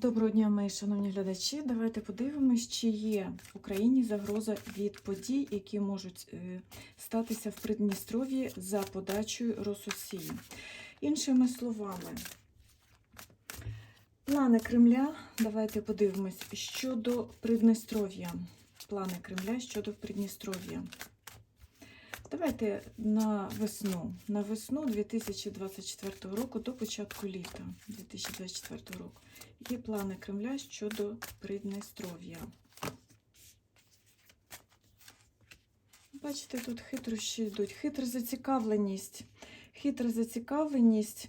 Доброго дня, мої шановні глядачі. Давайте подивимось, чи є в Україні загроза від подій, які можуть е, статися в Придністров'ї за подачею Рососії. Іншими словами, плани Кремля. Давайте подивимось щодо Придністров'я. Плани Кремля щодо Придністров'я. Давайте на весну. На весну 2024 року до початку літа 2024 року. Є плани Кремля щодо Придністров'я. Бачите, тут хитрощі йдуть. Хитра зацікавленість. Хитра зацікавленість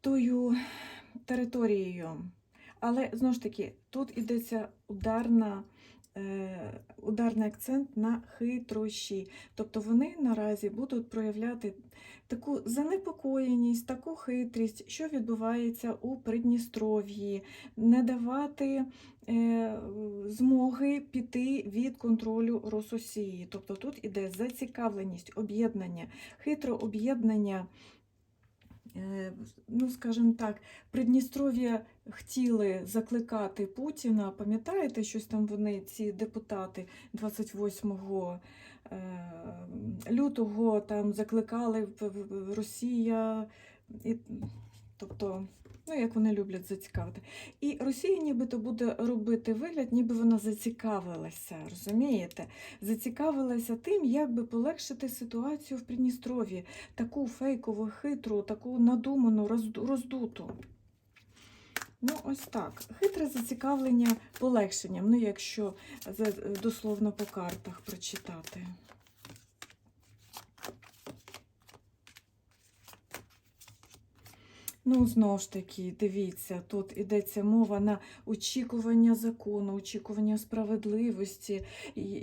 тою територією. Але знову ж таки, тут йдеться ударна, ударний акцент на хитрощі. Тобто вони наразі будуть проявляти таку занепокоєність, таку хитрість, що відбувається у Придністров'ї, не давати е, змоги піти від контролю Рососії. Тобто тут іде зацікавленість, об'єднання, хитре об'єднання. Е, Ну, скажімо так, Придністров'я хотіли закликати Путіна. Пам'ятаєте, щось там вони, ці депутати 28 е, лютого там закликали Росія, і, тобто, ну як вони люблять зацікавити. І Росія нібито буде робити вигляд, ніби вона зацікавилася, розумієте? Зацікавилася тим, як би полегшити ситуацію в Придністров'ї, таку фейкову, хитру, таку надуману, роздуту. Ну, ось так. Хитре зацікавлення полегшенням, ну, якщо дословно по картах прочитати. Ну, знову ж таки, дивіться, тут йдеться мова на очікування закону, очікування справедливості,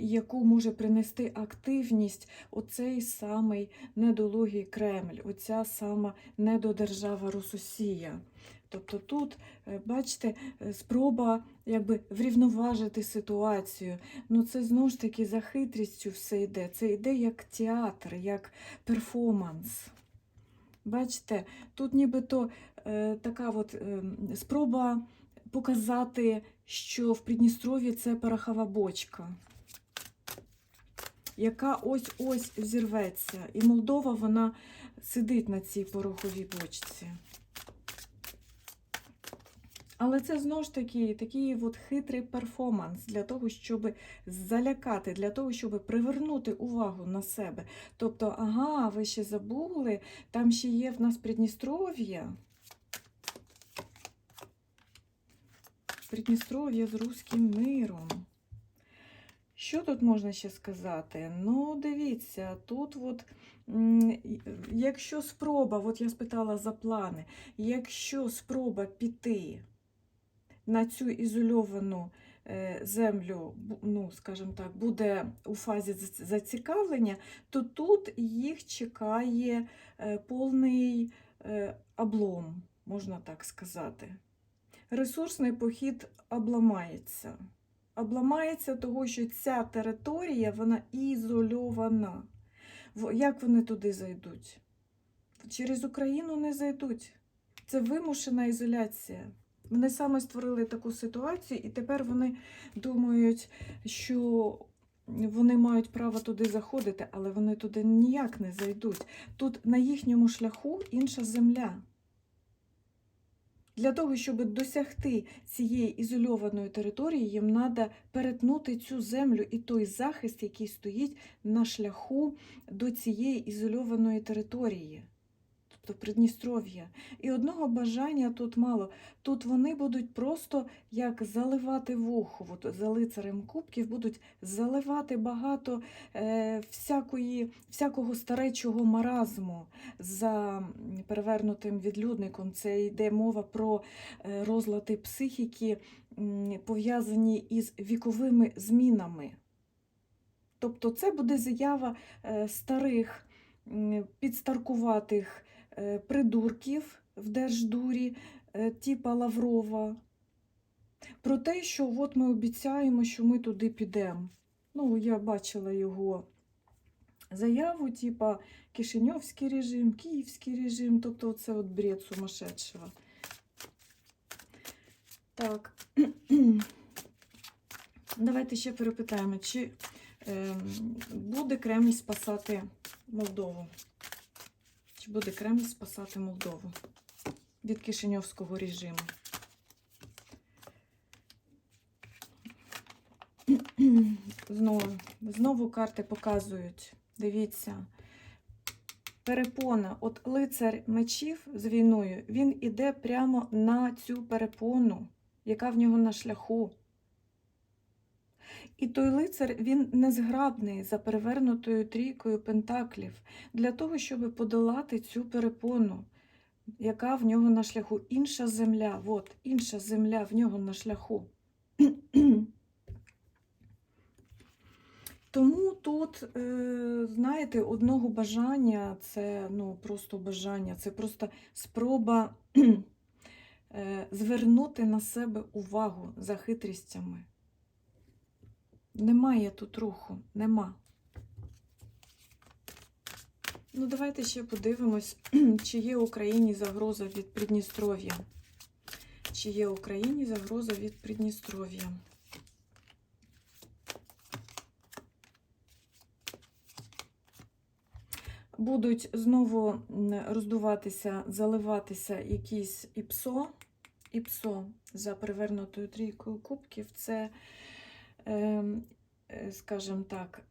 яку може принести активність оцей самий недолугий Кремль, оця сама недодержава Рососія. Тобто тут, е, бачите, е, спроба якби врівноважити ситуацію. Ну це знову ж таки за хитрістю все йде. Це йде як театр, як перформанс. Бачите, тут нібито е, така от е, спроба показати, що в Придністров'ї це порохова бочка, яка ось-ось зірветься. І Молдова вона сидить на цій пороховій бочці. Але це знову ж таки такий от хитрий перформанс для того, щоб залякати, для того, щоб привернути увагу на себе. Тобто, ага, ви ще забули, там ще є в нас Придністров'я. Придністров'я з руським миром. Що тут можна ще сказати? Ну, дивіться, тут от, якщо спроба, от я спитала за плани, якщо спроба піти на цю ізольовану е, землю, ну, скажімо так, буде у фазі зацікавлення, то тут їх чекає е, повний е, облом, можна так сказати. Ресурсний похід обламається. Обламається того, що ця територія вона ізольована. Як вони туди зайдуть? Через Україну не зайдуть. Це вимушена ізоляція. Вони саме створили таку ситуацію, і тепер вони думають, що вони мають право туди заходити, але вони туди ніяк не зайдуть. Тут на їхньому шляху інша земля. Для того, щоб досягти цієї ізольованої території, їм треба перетнути цю землю і той захист, який стоїть на шляху до цієї ізольованої території, тобто Придністров'я. І одного бажання тут мало. Тут вони будуть просто як заливати вухо. От за лицарем кубків будуть заливати багато е, всякої, всякого старечого маразму за перевернутим відлюдником. Це йде мова про е, розлади психіки, пов'язані із віковими змінами. Тобто це буде заява е, старих, підстаркуватих придурків в Держдурі, е, типа Лаврова, про те, що от ми обіцяємо, що ми туди підемо. Ну, я бачила його заяву, типа Кишиньовський режим, Київський режим, тобто це от бред сумасшедшего. Так. Давайте ще перепитаємо, чи ем, буде Кремль спасати Молдову? Чи буде Кремль спасати Молдову від Кишиньовського режиму? Знову, знову карти показують. Дивіться. Перепона. От лицар мечів з війною, він іде прямо на цю перепону, яка в нього на шляху. І той лицар він незграбний за перевернутою трійкою пентаклів для того, щоб подолати цю перепону, яка в нього на шляху. Інша земля, от, інша земля в нього на шляху. Тому тут, е, знаєте, одного бажання це ну, просто бажання, це просто спроба е, звернути на себе увагу за хитрістями. Немає тут руху, нема. Ну, давайте ще подивимось, чи є Україні загроза від Придністров'я. Чи є Україні загроза від Придністров'я? Будуть знову роздуватися, заливатися якісь іпсо. Іпсо за перевернутою трійкою кубків. Це, скажімо так,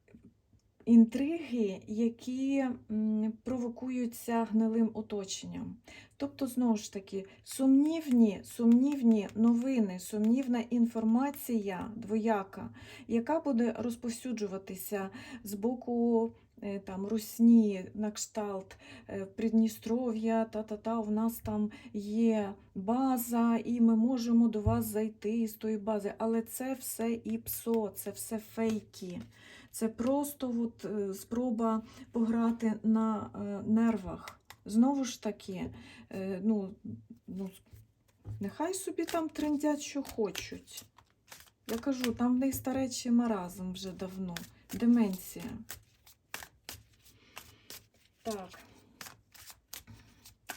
інтриги, які провокуються гнилим оточенням. Тобто, знову ж таки, сумнівні, сумнівні новини, сумнівна інформація двояка, яка буде розповсюджуватися з боку е, там, Русні, на кшталт е, Придністров'я, та-та-та, у нас там є база, і ми можемо до вас зайти з тої бази. Але це все і псо, це все фейки. Це просто от, е, спроба пограти на е, нервах. Знову ж таки, е, ну, ну, нехай собі там трендять, що хочуть. Я кажу, там в них старечий маразм вже давно. Деменція. Так.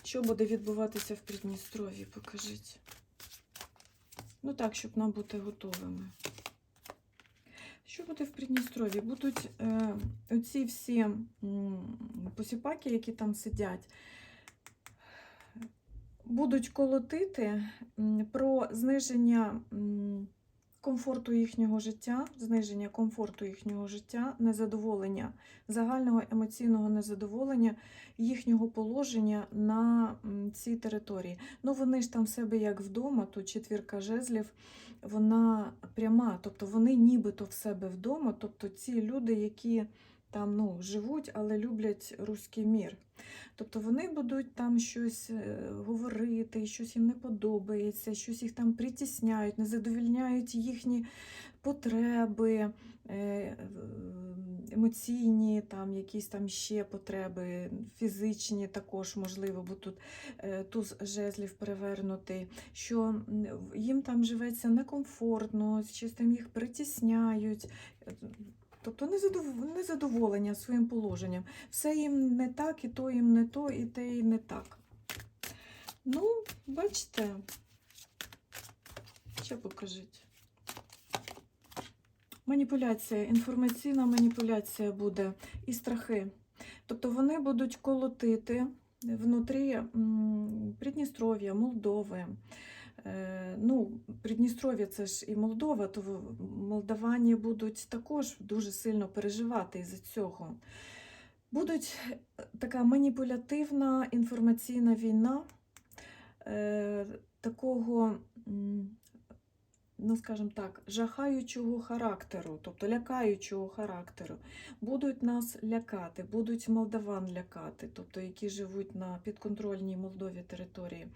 Що буде відбуватися в Придністров'ї, покажіть. Ну так, щоб нам бути готовими. Що буде в Придністров'ї? Будуть е, оці всі м, посіпаки, які там сидять, будуть колотити про зниження м, комфорту їхнього життя, зниження комфорту їхнього життя, незадоволення, загального емоційного незадоволення їхнього положення на цій території. Ну, вони ж там в себе як вдома, тут четвірка жезлів, вона пряма, тобто вони нібито в себе вдома, тобто ці люди, які там ну, живуть, але люблять руський мір. Тобто вони будуть там щось е, говорити, щось їм не подобається, щось їх там притісняють, не задовільняють їхні потреби, е, емоційні, там якісь там ще потреби, фізичні також можливо, бо тут е, туз жезлів перевернутий, що їм там живеться некомфортно, щось там їх притісняють. Тобто незадоволення своїм положенням. Все їм не так, і то їм не то, і те і не так. Ну, бачите, ще покажіть. Маніпуляція, інформаційна маніпуляція буде і страхи. Тобто вони будуть колотити внутрі Придністров'я, Молдови. Е, Ну, Придністров'я це ж і Молдова, то молдавані будуть також дуже сильно переживати із-за цього. Будуть е, така маніпулятивна інформаційна війна е, такого, ну скажімо так, жахаючого характеру, тобто лякаючого характеру. Будуть нас лякати, будуть молдаван лякати, тобто які живуть на підконтрольній Молдові території.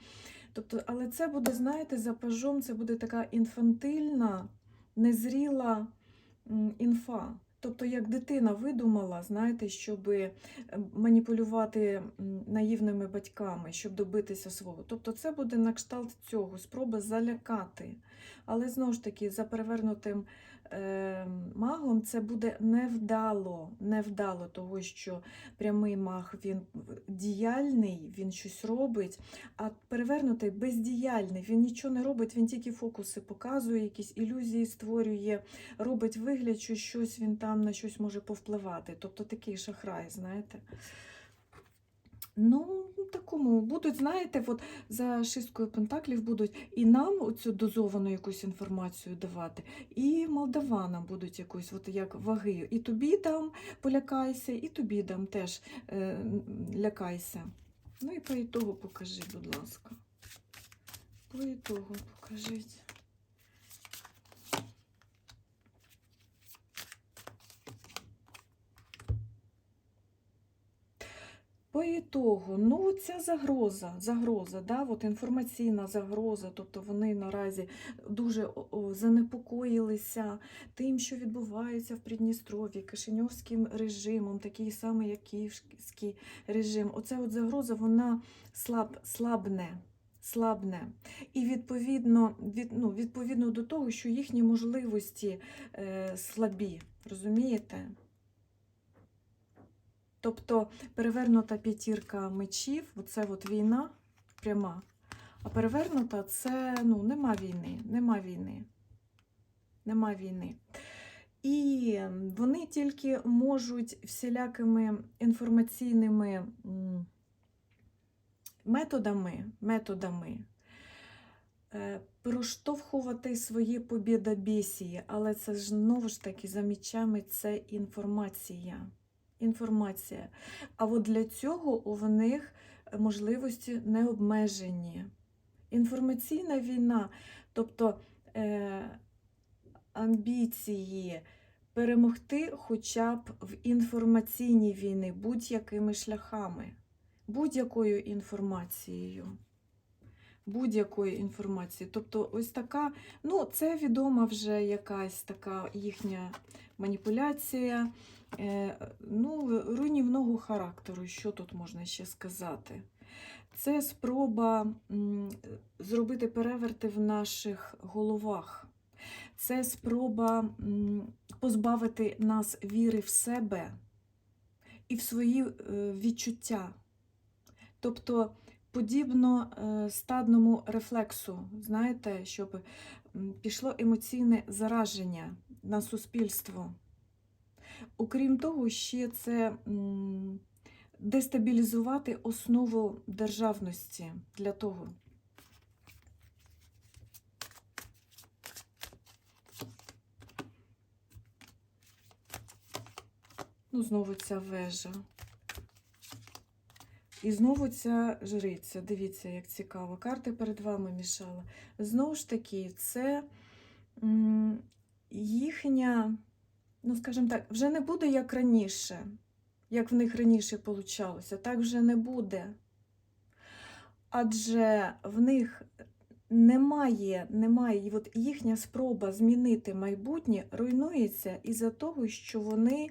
Тобто, але це буде, знаєте, за пажом це буде така інфантильна, незріла інфа. Тобто, як дитина видумала, знаєте, щоб маніпулювати наївними батьками, щоб добитися свого. Тобто, це буде на кшталт цього, спроба залякати. Але знову ж таки, за перевернутим е, магом, це буде невдало, невдало, того, що прямий маг він діяльний, він щось робить, а перевернутий бездіяльний, він нічого не робить, він тільки фокуси показує, якісь ілюзії створює, робить вигляд, що щось він там на щось може повпливати. Тобто такий шахрай, знаєте. Ну, такому будуть, знаєте, от за шисткою пентаклів будуть і нам оцю дозовану якусь інформацію давати, і молдаванам будуть якусь, от як ваги. І тобі дам полякайся, і тобі дам теж е, лякайся. Ну і по ітогу покажіть, будь ласка. По ітогу покажіть. По ітогу, ну ця загроза, загроза, да, от інформаційна загроза, тобто вони наразі дуже занепокоїлися тим, що відбувається в Придністров'ї, Кишиньовським режимом, такий самий, як київський режим. Оця от загроза, вона слаб, слабне. Слабне. І відповідно, від, ну, відповідно до того, що їхні можливості е, слабі, розумієте? Тобто перевернута п'ятірка мечів, оце от війна пряма. А перевернута це ну, нема війни, нема війни. Нема війни. І вони тільки можуть всілякими інформаційними методами, методами е, проштовхувати свої побєдобєсії, але це ж знову ж таки за мечами це інформація інформація. А от для цього у них можливості не обмежені. Інформаційна війна, тобто е, амбіції перемогти хоча б в інформаційній війні будь-якими шляхами, будь-якою інформацією. Будь-якої інформації. Тобто, ось така, ну, це відома вже якась така їхня маніпуляція, е, ну, руйнівного характеру. Що тут можна ще сказати? Це спроба зробити переверти в наших головах. Це спроба позбавити нас віри в себе і в свої е, відчуття. Тобто, подібно е, стадному рефлексу, знаєте, щоб пішло емоційне зараження на суспільство. Окрім того, ще це дестабілізувати основу державності для того. Ну, знову ця вежа. І знову ця жриця. Дивіться, як цікаво. Карти перед вами мішала. Знову ж таки, це їхня, ну, скажімо так, вже не буде як раніше, як в них раніше получалося. Так вже не буде. Адже в них немає, немає, і от їхня спроба змінити майбутнє руйнується із-за того, що вони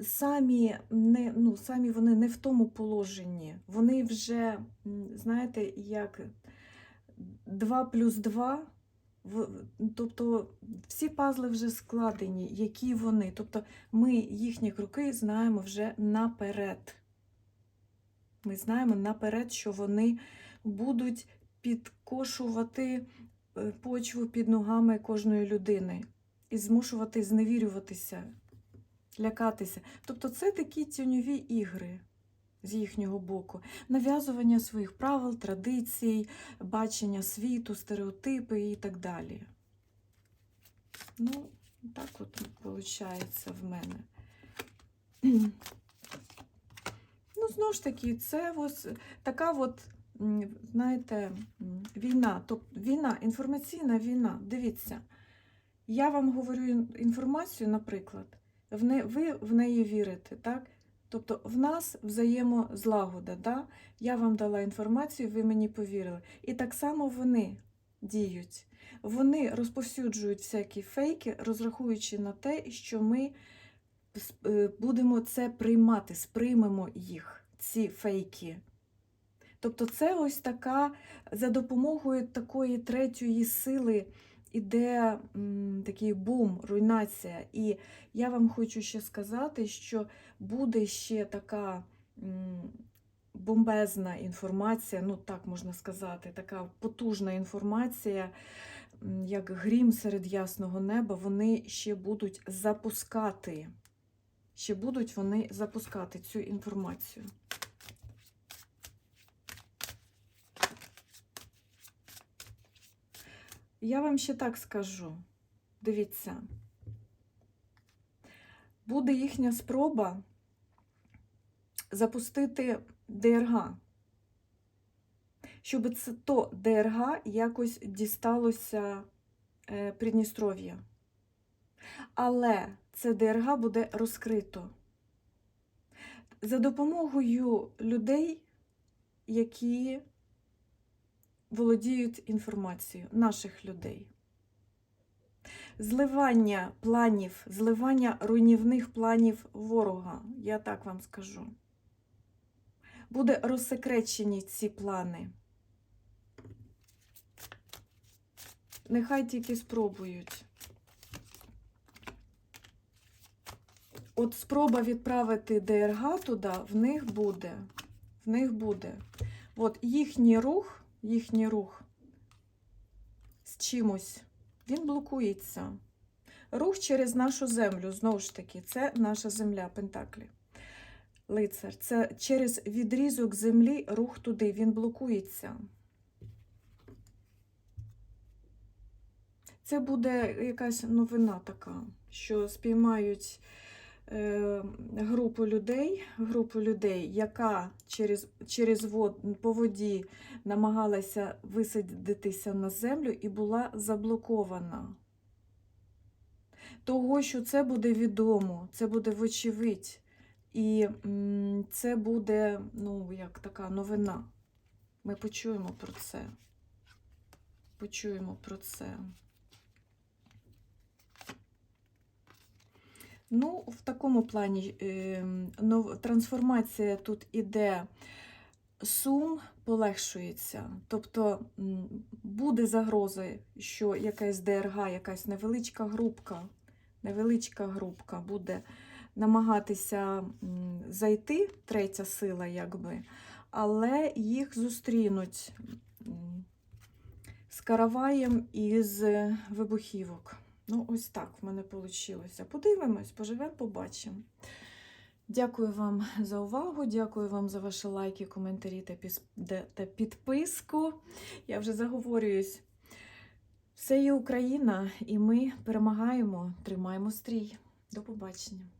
самі не, ну, самі вони не в тому положенні. Вони вже, знаєте, як 2 плюс 2, в- тобто всі пазли вже складені, які вони. Тобто ми їхні кроки знаємо вже наперед. Ми знаємо наперед, що вони будуть підкошувати е, почву під ногами кожної людини і змушувати зневірюватися лякатися. Тобто це такі тіньові ігри з їхнього боку, нав'язування своїх правил, традицій, бачення світу, стереотипи і так далі. Ну, так от виходить в мене. Ну, знову ж таки, це ось така от, знаєте, війна, тобто війна, інформаційна війна. Дивіться, я вам говорю інформацію, наприклад, в не, ви в неї вірите, так? Тобто в нас взаємозлагода. Да? Я вам дала інформацію, ви мені повірили. І так само вони діють. Вони розповсюджують всякі фейки, розраховуючи на те, що ми е, будемо це приймати, сприймемо їх, ці фейки. Тобто, це ось така за допомогою такої третьої сили іде м, такий бум, руйнація. І я вам хочу ще сказати, що буде ще така м, бомбезна інформація, ну так можна сказати, така потужна інформація, як грім серед ясного неба, вони ще будуть запускати. Ще будуть вони запускати цю інформацію. Я вам ще так скажу. Дивіться, буде їхня спроба запустити ДРГ, щоб це то ДРГ якось дісталося е, Придністров'я. Але це ДРГ буде розкрито за допомогою людей, які володіють інформацією, наших людей. Зливання планів, зливання руйнівних планів ворога, я так вам скажу. Буде розсекречені ці плани. Нехай тільки спробують. От спроба відправити ДРГ туди, в них буде. В них буде. От їхній рух, їхній рух з чимось, він блокується. Рух через нашу землю, знову ж таки, це наша земля, Пентаклі. Лицар. Це через відрізок землі рух туди, він блокується. Це буде якась новина така, що спіймають групу людей, групу людей, яка через, через вод, по воді намагалася висадитися на землю і була заблокована. Того, що це буде відомо, це буде вочевидь. І це буде, ну, як така новина. Ми почуємо про це. Почуємо про це. Ну, в такому плані е, трансформація тут іде сум полегшується. Тобто буде загроза, що якась ДРГ, якась невеличка групка, невеличка групка буде намагатися зайти, третя сила, якби, але їх зустрінуть з караваєм із вибухівок. Ну, ось так в мене вийшло. Подивимось, поживемо, побачимо. Дякую вам за увагу, дякую вам за ваші лайки, коментарі та підписку. Я вже заговорююсь. Все є Україна, і ми перемагаємо, тримаємо стрій. До побачення.